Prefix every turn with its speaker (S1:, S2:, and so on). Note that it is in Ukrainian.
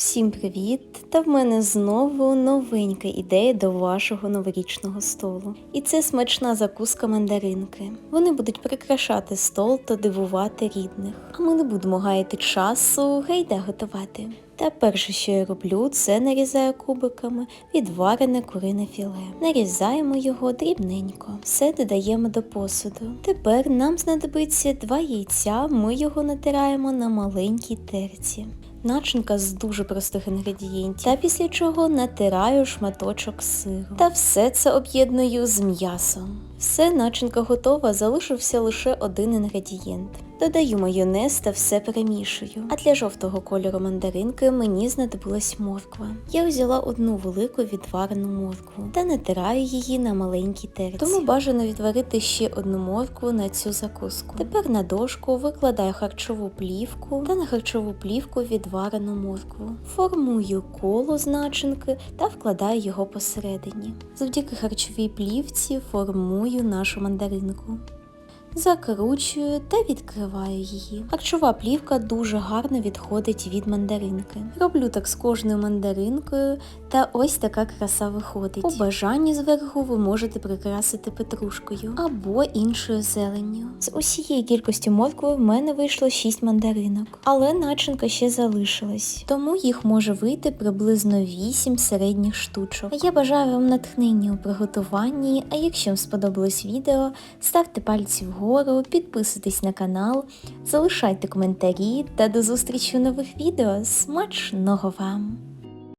S1: Всім привіт! Та в мене знову новенька ідея до вашого новорічного столу. І це смачна закуска мандаринки. Вони будуть прикрашати стол та дивувати рідних. А ми не будемо гаяти часу, гайда готувати. Та перше, що я роблю, це нарізаю кубиками відварене курине філе. Нарізаємо його дрібненько. Все додаємо до посуду. Тепер нам знадобиться два яйця, ми його натираємо на маленькій терці. Начинка з дуже простих інгредієнтів, та після чого натираю шматочок сиру. Та все це об'єдную з м'ясом. Все, начинка готова, залишився лише один інгредієнт. Додаю майонез та все перемішую. А для жовтого кольору мандаринки мені знадобилась морква. Я взяла одну велику відварену моркву та натираю її на маленькій терці. Тому бажано відварити ще одну моркву на цю закуску. Тепер на дошку викладаю харчову плівку та на харчову плівку відварену моркву. Формую коло з начинки та вкладаю його посередині. Завдяки харчовій плівці формую нашу мандаринку. Закручую та відкриваю її. Харчова плівка дуже гарно відходить від мандаринки. Роблю так з кожною мандаринкою, та ось така краса виходить. У бажанні зверху ви можете прикрасити петрушкою або іншою зеленню. З усієї кількості моркви в мене вийшло 6 мандаринок, але начинка ще залишилась, тому їх може вийти приблизно 8 середніх штучок. Я бажаю вам натхнення у приготуванні. А якщо вам сподобалось відео, ставте пальці вгору, підписуйтесь на канал, залишайте коментарі та до зустрічі у нових відео. Смачного вам!